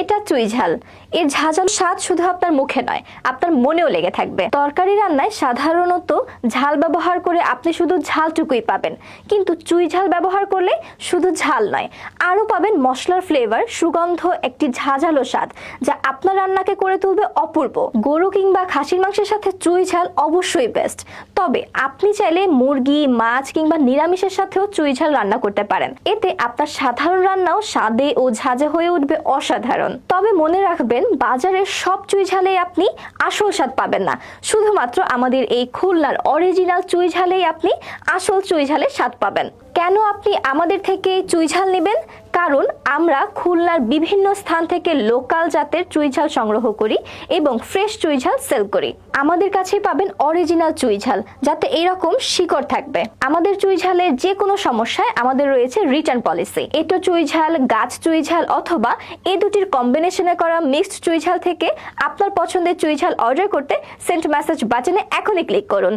এটা চুই ঝাল। এর ঝাঁঝাল স্বাদ শুধু আপনার মুখে নয়, আপনার মনেও লেগে থাকবে। তরকারি রান্নায় সাধারণত ঝাল ব্যবহার করে আপনি শুধু ঝালটুকুই পাবেন। কিন্তু চুই ঝাল ব্যবহার করলে শুধু ঝাল নয়, আরও পাবেন মশলার ফ্লেভার সুগন্ধ, একটি ঝাঁঝালো স্বাদ, যা আপনার রান্নাকে করে তুলবে অপূর্ব। গরু কিংবা খাসির মাংসের সাথে চুই ঝাল অবশ্যই বেস্ট তবে আপনি চাইলে মুরগি, মাছ কিংবা নিরামিষের সাথেও চুই ঝাল রান্না করতে পারেন। এতে আপনার সাধারণ রান্নাও স্বাদে ও ঝাঁঝে হয়ে উঠবে অসাধারণ। তবে মনে রাখবেন, বাজারের সব চুই ঝালে আপনি আসল স্বাদ পাবেন না। শুধুমাত্র আমাদের এই খুলনার অরিজিনাল চুই ঝালেই আপনি আসল চুই ঝালের স্বাদ পাবেন। কেন আপনি আমাদের থেকে চুই ঝাল নেবেন? কারণ আমরা খুলনার বিভিন্ন স্থান থেকে লোকাল জাতের চুইঝাল সংগ্রহ করি এবং ফ্রেশ চুইঝাল সেল করি। আমাদের কাছেই পাবেন অরিজিনাল চুইঝাল যাতে এরকম শিকড় থাকবে। আমাদের চুইঝালের যে কোনো সমস্যায় আমাদের রয়েছে রিটার্ন পলিসি এটো চুইঝাল গাছ চুইঝাল অথবা এই দুটির কম্বিনেশনে করা মিক্সড চুইঝাল থেকে আপনার পছন্দের চুইঝাল অর্ডার করতে সেন্ট মেসেজ বাটনে এখনই ক্লিক করুন।